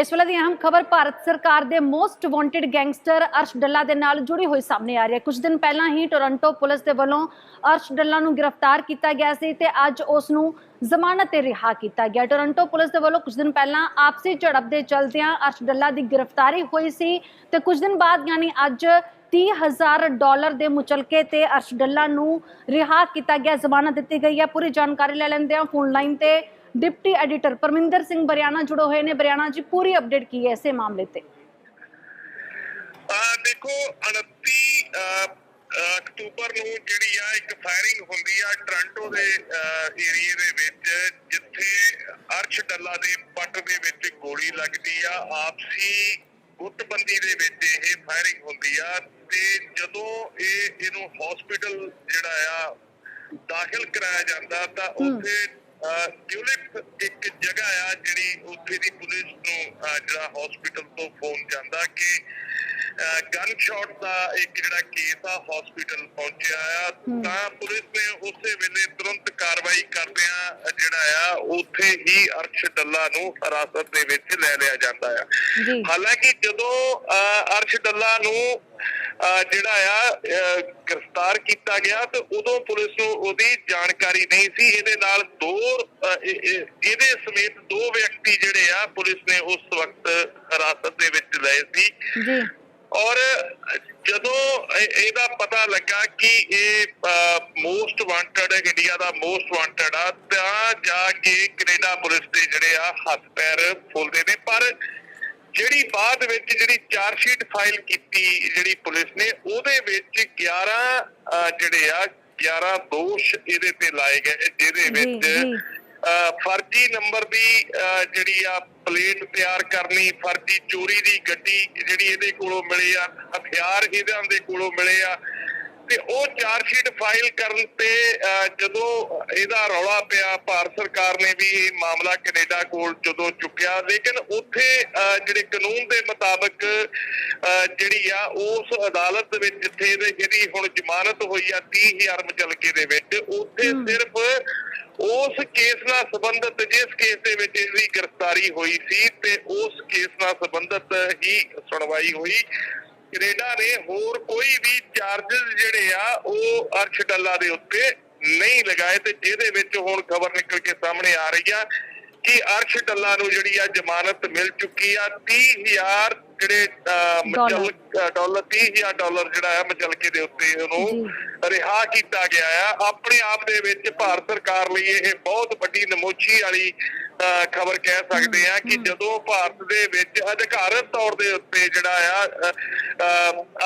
ਇਸ ਵੇਲੇ ਦੀ ਅਹਿਮ ਖਬਰ, ਭਾਰਤ ਸਰਕਾਰ ਦੇ most wanted gangster Arsh Dalla ਦੇ ਨਾਲ ਜੁੜੀ ਹੋਈ ਸਾਹਮਣੇ ਆ ਰਹੀ ਹੈ ਕੁਝ ਦਿਨ ਪਹਿਲਾਂ ਹੀ ਟੋਰਾਂਟੋ ਪੁਲਿਸ ਦੇ ਵੱਲੋਂ ਅਰਸ਼ ਡੱਲਾ ਨੂੰ ਗ੍ਰਿਫਤਾਰ ਕੀਤਾ ਗਿਆ ਸੀ ਤੇ ਅੱਜ ਉਸ ਨੂੰ ਜ਼ਮਾਨਤ ਤੇ ਰਿਹਾ ਕੀਤਾ ਗਿਆ। ਟੋਰਾਂਟੋ ਪੁਲਿਸ ਦੇ ਵੱਲੋਂ ਕੁਝ ਦਿਨ ਪਹਿਲਾਂ ਆਪਸੀ ਝੜਪ ਦੇ ਚਲਦਿਆਂ ਅਰਸ਼ ਡੱਲਾ ਦੀ ਗ੍ਰਿਫਤਾਰੀ ਹੋਈ ਸੀ ਤੇ ਕੁਝ ਦਿਨ ਬਾਅਦ ਯਾਨੀ ਅੱਜ 30000 ਡਾਲਰ ਦੇ ਮੁਚਲਕੇ ਤੇ ਅਰਸ਼ ਡੱਲਾ ਨੂੰ ਰਿਹਾ ਕੀਤਾ ਗਿਆ, ਜ਼ਮਾਨਤ ਦਿੱਤੀ ਗਈ ਹੈ ਪੂਰੀ ਜਾਣਕਾਰੀ ਲੈ ਲੈਂਦੇ ਹਾਂ ਫੋਨ ਲਾਈਨ ਤੇ ਡਿਪਟੀ ਐਡੀਟਰ ਪਰਮਿੰਦਰ ਸਿੰਘ ਬਰਿਆਣਾ ਜੁੜੇ ਹੋਏ ਨੇ। ਬਰਿਆਣਾ ਜੀ ਪੂਰੀ ਅਪਡੇਟ ਕੀ ਹੈ ਇਸੇ ਮਾਮਲੇ ਤੇ? ਦੇਖੋ 29 ਅਹ, ਅਹ, ਅਕਤੂਬਰ ਨੂੰ ਜਿਹੜੀ ਆ ਇੱਕ ਫਾਇਰਿੰਗ ਹੁੰਦੀ ਆ ਟ੍ਰਾਂਟੋ ਦੇ ਏਰੀਏ ਦੇ ਵਿੱਚ ਜਿੱਥੇ ਅਰਸ਼ ਡੱਲਾ ਦੇ ਪੱਟ ਦੇ ਵਿੱਚ ਗੋਲੀ ਲੱਗਦੀ ਆ। ਆਪਸੀ ਗੁੱਟਬੰਦੀ ਦੇ ਵਿੱਚ ਇਹ ਫਾਇਰਿੰਗ ਹੁੰਦੀ ਆ ਤੇ ਜਦੋਂ ਇਹ ਇਹਨੂੰ ਹਸਪੀਟਲ ਜਿਹੜਾ ਆ ਦਾਖਲ ਕਰਾਇਆ ਜਾਂਦਾ ਤਾਂ ਉੱਥੇ ਟਿਊਲਿਪ ਇੱਕ ਜਗ੍ਹਾ ਆ ਜਿਹੜੀ ਉੱਥੇ ਦੀ ਪੁਲਿਸ ਨੂੰ ਜਿਹੜਾ ਹਸਪੀਟਲ ਤੋਂ ਫੋਨ ਜਾਂਦਾ ਕਿ ਗਨ ਸ਼ਾਟ ਦਾ ਇੱਕ ਜਿਹੜਾ ਕੇਸ ਆ ਹਸਪੀਟਲ ਪਹੁੰਚਿਆ ਆ। ਤਾਂ ਪੁਲਿਸ ਨੇ ਉਸੇ ਵੇਲੇ ਤੁਰੰਤ ਕਾਰਵਾਈ ਕਰਦਿਆਂ ਜਿਹੜਾ ਆ ਉੱਥੇ ਹੀ ਅਰਸ਼ ਡੱਲਾ ਨੂੰ ਹਿਰਾਸਤ ਦੇ ਵਿੱਚ ਲੈ ਲਿਆ ਜਾਂਦਾ ਆ। ਹਾਲਾਂਕਿ ਜਦੋਂ ਅਰਸ਼ ਡੱਲਾ ਨੂੰ ਜਿਹੜਾ ਆ ਗ੍ਰਿਫਤਾਰ ਕੀਤਾ ਗਿਆ ਤੇ ਉਦੋਂ ਪੁਲਿਸ ਨੂੰ ਉਹਦੀ ਜਾਣਕਾਰੀ ਨਹੀਂ ਸੀ। ਇਹਦੇ ਨਾਲ ਦੋ ਇਹਦੇ ਸਮੇਤ ਦੋ ਵਿਅਕਤੀ ਜਿਹੜੇ ਆ ਪੁਲਿਸ ਨੇ ਉਸ ਵਕਤ ਹਿਰਾਸਤ ਦੇ ਵਿੱਚ ਲਏ ਸੀ। ਜੀ। ਔਰ ਜਦੋਂ ਇਹ- ਇਹਦਾ ਪਤਾ ਲੱਗਾ ਕਿ ਇਹ ਮੋਸਟ ਵਾਂਟਡ ਇੰਡੀਆ ਦਾ ਮੋਸਟ ਵਾਂਟਡ ਆ ਤਾਂ ਜਾ ਕੇ ਕੈਨੇਡਾ ਪੁਲਿਸ ਦੇ ਜਿਹੜੇ ਆ ਹੱਥ ਪੈਰ ਫੁੱਲਦੇ ਨੇ। ਪਰ ਜਿਹੜੀ ਬਾਅਦ ਵਿੱਚ ਜਿਹੜੀ ਚਾਰਜ ਸ਼ੀਟ ਫਾਈਲ ਕੀਤੀ ਜਿਹੜੀ ਪੁਲਿਸ ਨੇ ਉਹਦੇ ਵਿੱਚ 11 ਅਹ, ਜਿਹੜੇ ਆ 11 ਦੋਸ਼ ਇਹਦੇ ਤੇ ਲਾਏ ਗਏ ਜਿਹਦੇ ਵਿੱਚ ਫਰਜ਼ੀ ਨੰਬਰ ਦੀ ਜਿਹੜੀ ਆ ਪਲੇਟ ਤਿਆਰ ਕਰਨੀ ਫਰਜ਼ੀ ਚੋਰੀ ਦੀ ਗੱਡੀ ਜਿਹੜੀ ਇਹਦੇ ਕੋਲੋਂ ਮਿਲੀ ਆ ਹਥਿਆਰ ਇਹਦੇ ਦੇ ਕੋਲੋਂ ਮਿਲੇ ਆ ਤੇ ਉਹ ਚਾਰਜ ਸ਼ੀਟ ਫਾਈਲ ਕਰਨ ਤੇ ਜਦੋਂ ਇਹਦਾ ਰੌਲਾ ਪਿਆ ਭਾਰਤ ਸਰਕਾਰ ਨੇ ਵੀ ਇਹ ਮਾਮਲਾ ਕੈਨੇਡਾ ਕੋਲ ਜਦੋਂ ਚੁੱਕਿਆ ਲੇਕਿਨ ਉੱਥੇ ਜਿਹੜੇ ਕਾਨੂੰਨ ਦੇ ਮੁਤਾਬਕ ਜਿਹੜੀ ਆ ਉਸ ਅਦਾਲਤ ਦੇ ਵਿੱਚ ਜਿੱਥੇ ਇਹਦੇ- ਇਹਦੀ ਹੁਣ ਜ਼ਮਾਨਤ ਹੋਈ ਆ 30000 ਮੁਚਲਕੇ ਦੇ ਵਿੱਚ ਉੱਥੇ ਸਿਰਫ ਉਸ ਕੇਸ ਨਾਲ ਸੰਬੰਧਿਤ ਜਿਸ ਕੇਸ ਦੇ ਵਿੱਚ ਇਹਦੀ ਗ੍ਰਿਫਤਾਰੀ ਹੋਈ ਸੀ ਤੇ ਉਸ ਕੇਸ ਨਾਲ ਸੰਬੰਧਿਤ ਹੀ ਸੁਣਵਾਈ ਹੋਈ। ਕੈਨੇਡਾ ਨੇ ਹੋਰ ਕੋਈ ਵੀ ਚਾਰजेस ਜਿਹੜੇ ਆ ਉਹ ਅਰਸ਼ ਡੱਲਾ ਦੇ ਉੱਤੇ ਨਹੀਂ ਲਗਾਏ ਤੇ ਜਿਹਦੇ ਵਿੱਚ ਹੁਣ ਖਬਰ ਨਿਕਲ ਕੇ ਸਾਹਮਣੇ ਆ ਰਹੀ ਆ ਕਿ ਅਰਸ਼ ਡੱਲਾ ਨੂੰ ਜਿਹੜੀ ਆ ਜ਼ਮਾਨਤ ਮਿਲ ਚੁੱਕੀ ਆ 30000 ਜਿਹੜੇ ਮਚਲ ਡਾਲਰ 30000 ਡਾਲਰ ਜਿਹੜਾ ਆ ਮਚਲਕੇ ਦੇ ਉੱਤੇ ਉਹਨੂੰ ਰਿਹਾ ਕੀਤਾ ਗਿਆ ਆ। ਆਪਣੇ ਆਪ ਦੇ ਵਿੱਚ ਭਾਰਤ ਸਰਕਾਰ ਲਈ ਇਹ ਬਹੁਤ ਵੱਡੀ ਨਮੋਚੀ ਵਾਲੀ ਖਬਰ ਕਹਿ ਸਕਦੇ ਆ ਕਿ ਜਦੋਂ ਭਾਰਤ ਦੇ ਵਿੱਚ ਅਧਿਕਾਰਤ ਤੌਰ ਦੇ ਉੱਤੇ ਜਿਹੜਾ ਆ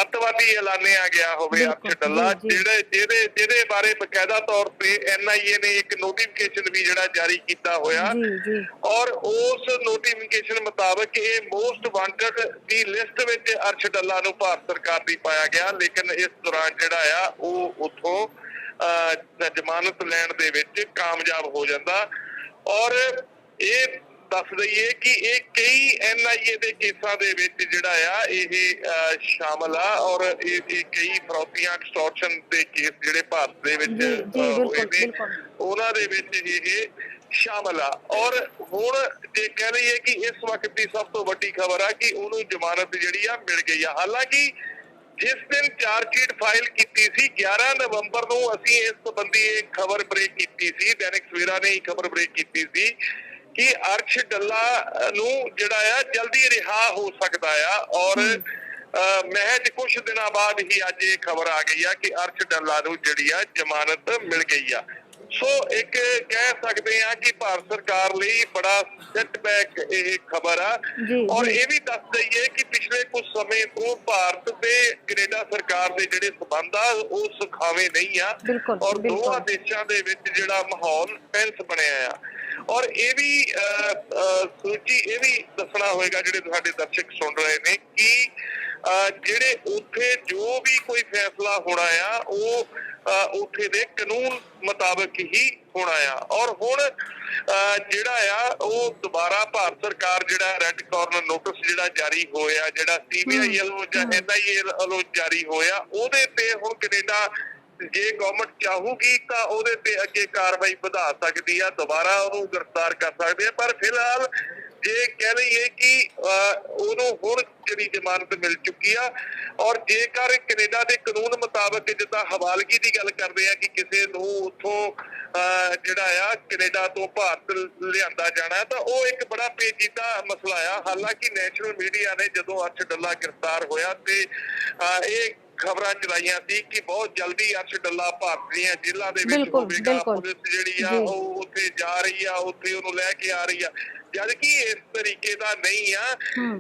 ਅੱਤਵਾਦੀ ਐਲਾਨਿਆ ਗਿਆ ਹੋਵੇ ਬਿਲਕੁਲ, ਅਰਸ਼ ਡੱਲਾ ਜੀ, ਜੀ। ਜਿਹੜੇ ਜਿਹਦੇ ਜਿਹਦੇ ਬਾਰੇ ਬਕਾਇਦਾ ਤੌਰ ਤੇ ਐਨਆਈਏ ਨੇ ਇੱਕ ਨੋਟੀਫਿਕੇਸ਼ਨ ਵੀ ਜਿਹੜਾ ਜਾਰੀ ਕੀਤਾ ਹੋਇਆ। ਔਰ ਉਸ ਨੋਟੀਫਿਕੇਸ਼ਨ ਮੁਤਾਬਕ ਇਹ ਮੋਸਟ ਵਾਂਟਡ ਦੀ ਲਿਸਟ ਵਿੱਚ ਅਰਸ਼ ਡੱਲਾ ਨੂੰ ਭਾਰਤ ਸਰਕਾਰ ਦੀ ਪਾਇਆ ਗਿਆ। ਲੇਕਿਨ ਇਸ ਦੌਰਾਨ ਜਿਹੜਾ ਆ ਉਹ ਉਥੋਂ ਜ਼ਮਾਨਤ ਲੈਣ ਦੇ ਵਿੱਚ ਕਾਮਯਾਬ ਹੋ ਜਾਂਦਾ। ਔਰ ਇਹ ਦੱਸ ਦਈਏ ਕਿ ਇਹ ਕਈ ਐਨਆਈਏ ਦੇ ਕੇਸਾਂ ਦੇ ਵਿੱਚ ਜਿਹੜਾ ਆ ਇਹ ਸ਼ਾਮਲ ਆ ਔਰ ਇਹ ਕਈ ਫਰੌਤੀਆਂ ਐਕਸਟੋਰਸ਼ਨ ਦੇ ਕੇਸ ਜਿਹੜੇ ਭਾਰਤ ਦੇ ਵਿੱਚ ਹੋਏ ਨੇ। ਉਹਨਾਂ ਦੇ ਵਿੱਚ ਇਹ ਸ਼ਾਮਲ ਆ ਔਰ ਹੁਣ ਜੇ ਕਹਿ ਲਈਏ ਕਿ ਇਸ ਵਕਤ ਦੀ ਸਭ ਤੋਂ ਵੱਡੀ ਖਬਰ ਆ ਕਿ ਉਹਨੂੰ ਜ਼ਮਾਨਤ ਜਿਹੜੀ ਆ ਮਿਲ ਗਈ ਆ ਹਾਲਾਂਕਿ ਜਿਸ ਦਿਨ ਚਾਰਜ ਸ਼ੀਟ ਫਾਈਲ ਕੀਤੀ ਸੀ 11 ਨਵੰਬਰ ਨੂੰ ਅਸੀਂ ਇਸ ਸੰਬੰਧੀ ਇੱਕ ਖਬਰ ਬ੍ਰੇਕ ਕੀਤੀ ਸੀ ਦੈਨਿਕ ਸਵੇਰਾ ਨੇ ਇਹ ਖਬਰ ਬ੍ਰੇਕ ਕੀਤੀ ਸੀ ਕਿ ਅਰਸ਼ ਡੱਲਾ ਨੂੰ ਜਿਹੜਾ ਆ ਜਲਦੀ ਰਿਹਾ ਹੋ ਸਕਦਾ ਆ ਔਰ ਮਹਿਜ ਕੁਝ ਦਿਨਾਂ ਬਾਅਦ ਹੀ ਅੱਜ ਇਹ ਖਬਰ ਆ ਗਈ ਆ ਕਿ ਅਰਸ਼ ਡੱਲਾ ਨੂੰ ਜਿਹੜੀ ਆ ਜ਼ਮਾਨਤ ਮਿਲ ਗਈ ਆ। ਸੋ ਇੱਕ ਕਹਿ ਸਕਦੇ ਆ ਕਿ ਭਾਰਤ ਸਰਕਾਰ ਲਈ ਬੜਾ ਸੈਟਬੈਕ ਇਹ ਖਬਰ ਆ। ਔਰ। ਇਹ ਵੀ ਦੱਸ ਦਈਏ ਕਿ ਪਿਛਲੇ ਕੁਝ ਸਮੇਂ ਤੋਂ ਭਾਰਤ ਤੇ ਕੈਨੇਡਾ ਸਰਕਾਰ ਦੇ ਜਿਹੜੇ ਸਬੰਧ ਆ ਉਹ ਸੁਖਾਵੇਂ ਨਹੀਂ ਆ। ਔਰ। ਦੋਹਾਂ ਦੇਸ਼ਾਂ ਦੇ ਵਿੱਚ ਜਿਹੜਾ ਮਾਹੌਲ ਟੈਂਸ ਬਣਿਆ ਆ। ਔਰ ਇਹ ਵੀ ਸੂਚੀ ਇਹ ਵੀ ਦੱਸਣਾ ਹੋਏਗਾ ਜਿਹੜੇ ਤੁਹਾਡੇ ਦਰਸ਼ਕ ਸੁਣ ਰਹੇ ਨੇ ਕਿ ਜਿਹੜੇ ਉੱਥੇ ਜੋ ਵੀ ਕੋਈ ਫੈਸਲਾ ਹੋਣਾ ਆ ਉਹ ਉੱਥੇ ਦੇ ਕਾਨੂੰਨ ਮੁਤਾਬਕ ਹੀ ਹੋਣਾ ਆ। ਔਰ ਹੁਣ ਜਿਹੜਾ ਆ ਉਹ ਦੁਬਾਰਾ ਭਾਰਤ ਸਰਕਾਰ ਜਿਹੜਾ ਰੈੱਡ ਕਾਰਨਰ ਨੋਟਿਸ ਜਿਹੜਾ ਜਾਰੀ ਹੋਇਆ ਜਿਹੜਾ ਸੀਬੀਆਈ ਵੱਲੋਂ ਜਾਂ ਐਨਆਈਏ ਵੱਲੋਂ ਜਾਰੀ ਹੋਇਆ ਉਹਦੇ ਤੇ ਹੁਣ ਕੈਨੇਡਾ ਜੇ ਗਵਰਨਮੈਂਟ ਚਾਹੂਗੀ ਤਾਂ ਉਹਦੇ ਤੇ ਅੱਗੇ ਕਾਰਵਾਈ ਵਧਾ ਸਕਦੀ ਆ, ਦੁਬਾਰਾ ਉਹਨੂੰ ਗ੍ਰਿਫਤਾਰ ਕਰ ਸਕਦੇ ਆ, ਪਰ ਫਿਲਹਾਲ ਜੇ ਕਹਿ ਲਈਏ ਕਿ ਉਹਨੂੰ ਹੁਣ ਜਿਹੜੀ ਜ਼ਮਾਨਤ ਮਿਲ ਚੁੱਕੀ ਆ, ਔਰ ਜੇਕਰ ਕੈਨੇਡਾ ਦੇ ਕਾਨੂੰਨ ਮੁਤਾਬਕ ਜਿੱਦਾਂ ਹਵਾਲਗੀ ਦੀ ਗੱਲ ਕਰਦੇ ਆ ਕਿ ਕਿਸੇ ਨੂੰ ਉੱਥੋਂ ਜਿਹੜਾ ਆ, ਕੈਨੇਡਾ ਤੋਂ ਭਾਰਤ ਲਿਆਂਦਾ ਜਾਣਾ, ਤਾਂ ਉਹ ਇੱਕ ਬੜਾ ਪੇਚੀਦਾ ਮਸਲਾ ਆ। ਹਾਲਾਂਕਿ ਨੈਸ਼ਨਲ ਮੀਡੀਆ ਨੇ ਜਦੋਂ ਅਰਸ਼ ਡੱਲਾ ਗ੍ਰਿਫਤਾਰ ਹੋਇਆ ਤੇ ਇਹ ਖਬਰਾਂ ਚਲਾਈਆਂ ਸੀ ਕਿ ਬਹੁਤ ਜਲਦੀ ਅਰਸ਼ ਡੱਲਾ ਭਾਰਤ ਦੀਆਂ ਜੇਲ੍ਹਾਂ ਦੇ ਵਿੱਚ ਬਿਲਕੁਲ, ਹੋਵੇਗਾ ਬਿਲਕੁਲ। ਪੁਲਿਸ ਜਿਹੜੀ ਆ ਜੀ। ਉਹ ਉੱਥੇ ਜਾ ਰਹੀ ਆ ਉੱਥੇ ਉਹਨੂੰ ਲੈ ਕੇ ਆ ਰਹੀ ਆ ਜਦ ਕਿ ਇਸ ਤਰੀਕੇ ਦਾ ਨਹੀਂ ਆ।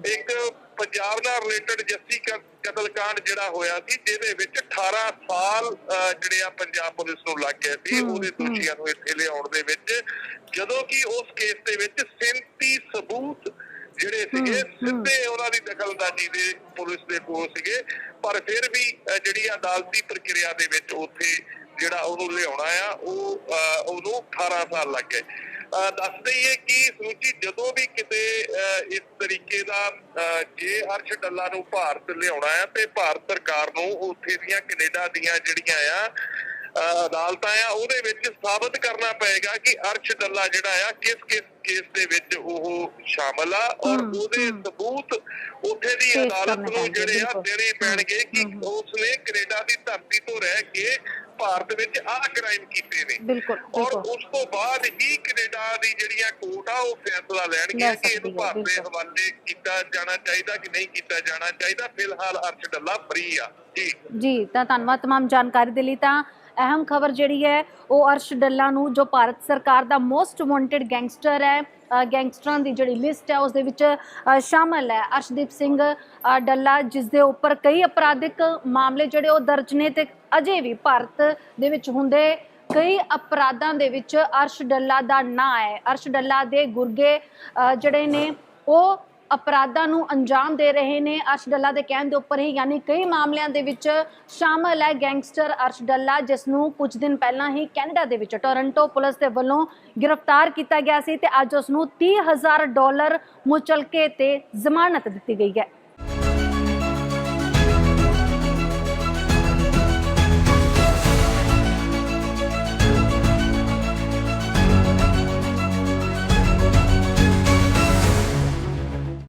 ਇੱਕ ਪੰਜਾਬ ਨਾਲ ਰਿਲੇਟਡ ਜੱਸੀ ਕ- ਕਤਲकांड ਜਿਹੜਾ ਹੋਇਆ ਸੀ ਜਿਹਦੇ ਵਿੱਚ 18 ਸਾਲ ਅਹ, ਜਿਹੜੇ ਆ ਪੰਜਾਬ ਪੁਲਿਸ ਨੂੰ ਲੱਗ ਗਏ ਸੀ ਉਹਦੇ। ਦੋਸ਼ੀਆਂ ਨੂੰ ਇੱਥੇ ਲਿਆਉਣ ਦੇ ਵਿੱਚ ਜਦੋਂ ਕਿ ਉਸ ਕੇਸ ਦੇ ਵਿੱਚ 37 ਸਬੂਤ ਜਿਹੜੇ ਸੀਗੇ। ਸਿੱਧੇ ਉਹਨਾਂ ਦੀ ਦਖਲਅੰਦਾਜ਼ੀ ਦੇ ਪੁਲਿਸ ਦੇ ਕੋਲ ਸੀਗੇ ਪਰ ਫਿਰ ਵੀ ਜਿਹੜੀ ਅਦਾਲਤੀ ਪ੍ਰਕਿਰਿਆ ਦੇ ਵਿੱਚ ਉੱਥੇ ਜਿਹੜਾ ਉਹਨੂੰ ਲਿਆਉਣਾ ਆ ਉਹ ਅਹ, ਉਹਨੂੰ 18 ਸਾਲ ਲੱਗ ਗਏ। ਅਹ, ਦੱਸ ਦਈਏ ਕਿ ਸਮੁੱਚੀ ਜਦੋਂ ਵੀ ਕਿਤੇ ਅਹ, ਇਸ ਤਰੀਕੇ ਦਾ ਅਹ, ਜੇ ਅਰਸ਼ ਡੱਲਾ ਨੂੰ ਭਾਰਤ ਲਿਆਉਣਾ ਆ ਤੇ ਭਾਰਤ ਸਰਕਾਰ ਨੂੰ ਉੱਥੇ ਦੀਆਂ ਕੈਨੇਡਾ ਦੀਆਂ ਜਿਹੜੀਆਂ ਆ ਅਦਾਲਤਾਂ ਆ ਉਹਦੇ ਵਿੱਚ ਸਾਬਤ ਕਰਨਾ ਪਏਗਾ ਕਿ ਅਰਸ਼ ਡੱਲਾ ਜਿਹੜਾ ਆ ਕਿਸ ਕਿਸ ਕੇਸ ਦੇ ਵਿੱਚ ਉਹ ਸ਼ਾਮਲ ਆ ਔਰ ਹਮ, ਉਹਦੇ ਹਮ। ਸਬੂਤ ਉੱਥੇ ਦੀ ਪੇਸ਼ ਅਦਾਲਤ ਕਰਨੇ ਨੂੰ ਪੈਣਗੇ, ਜਿਹੜੇ ਆ ਬਿਲਕੁਲ। ਦੇਣੇ ਪੈਣਗੇ ਕਿ ਹਮ, ਹਮ। ਉਸਨੇ ਕੈਨੇਡਾ ਦੀ ਧਰਤੀ ਤੋਂ ਰਹਿ ਕੇ ਭਾਰਤ ਵਿੱਚ ਆਹ ਕ੍ਰਾਈਮ ਕੀਤੇ ਨੇ ਬਿਲਕੁਲ ਔਰ ਬਿਲਕੁਲ ਉਸ ਤੋਂ ਬਾਅਦ ਹੀ ਕੈਨੇਡਾ ਦੀ ਜਿਹੜੀਆਂ ਕੋਰਟ ਆ ਉਹ ਫੈਸਲਾ ਲੈਣਗੇ ਲੈ ਕਿ ਸਕਦੀ ਇਹਨੂੰ ਹੈ, ਭਾਰਤ ਦੇ ਬਿਲਕੁਲ। ਹਵਾਲੇ ਕੀਤਾ ਜਾਣਾ ਚਾਹੀਦਾ ਕਿ ਨਹੀਂ ਕੀਤਾ ਜਾਣਾ ਚਾਹੀਦਾ ਫਿਲਹਾਲ ਅਰਸ਼ ਡੱਲਾ ਫਰੀ ਆ ਜੀ ਜੀ ਤਾਂ ਧੰਨਵਾਦ तमाम ਜਾਣਕਾਰੀ ਦੇ ਲਈ ਤਾਂ ਅਹਿਮ ਖਬਰ ਜਿਹੜੀ ਹੈ ਉਹ ਅਰਸ਼ ਡੱਲਾ ਨੂੰ ਜੋ ਭਾਰਤ ਸਰਕਾਰ ਦਾ ਮੋਸਟ ਵਾਂਟਡ ਗੈਂਗਸਟਰ ਹੈ ਗੈਂਗਸਟਰਾਂ ਦੀ ਜਿਹੜੀ ਲਿਸਟ ਹੈ ਉਸ ਦੇ ਵਿੱਚ ਅ, ਸ਼ਾਮਲ ਹੈ। ਅਰਸ਼ਦੀਪ ਸਿੰਘ ਡੱਲਾ ਜਿਸ ਦੇ ਉੱਪਰ ਕਈ ਅਪਰਾਧਿਕ ਮਾਮਲੇ ਜਿਹੜੇ ਉਹ ਦਰਜ ਨੇ ਤੇ ਅਜੇ ਵੀ ਭਾਰਤ ਦੇ ਵਿੱਚ ਹੁੰਦੇ ਕਈ ਅਪਰਾਧਾਂ ਦੇ ਵਿੱਚ ਅਰਸ਼ ਡੱਲਾ ਦਾ ਨਾਂ ਹੈ। ਅਰਸ਼ ਡੱਲਾ ਦੇ ਗੁਰਗੇ ਜਿਹੜੇ ਨੇ ਉਹ ਅਪਰਾਧਾਂ ਨੂੰ ਅੰਜਾਮ ਦੇ ਰਹੇ ਨੇ ਅਰਸ਼ ਡੱਲਾ ਦੇ ਕਹਿਣ ਦੇ ਉੱਪਰ ਹੀ, ਯਾਨੀ ਕਈ ਮਾਮਲਿਆਂ ਦੇ ਵਿੱਚ ਸ਼ਾਮਲ ਹੈ ਗੈਂਗਸਟਰ ਅਰਸ਼ ਡੱਲਾ, ਜਿਸ ਨੂੰ ਕੁਝ ਦਿਨ ਪਹਿਲਾਂ ਹੀ ਕੈਨੇਡਾ ਦੇ ਵਿੱਚ ਟੋਰਾਂਟੋ ਪੁਲਿਸ ਦੇ ਵੱਲੋਂ ਗ੍ਰਿਫਤਾਰ ਕੀਤਾ ਗਿਆ ਸੀ ਤੇ ਅੱਜ ਉਸ ਨੂੰ 30000 ਡਾਲਰ ਮੁਚਲਕੇ ਤੇ ਜ਼ਮਾਨਤ ਦਿੱਤੀ ਗਈ ਹੈ।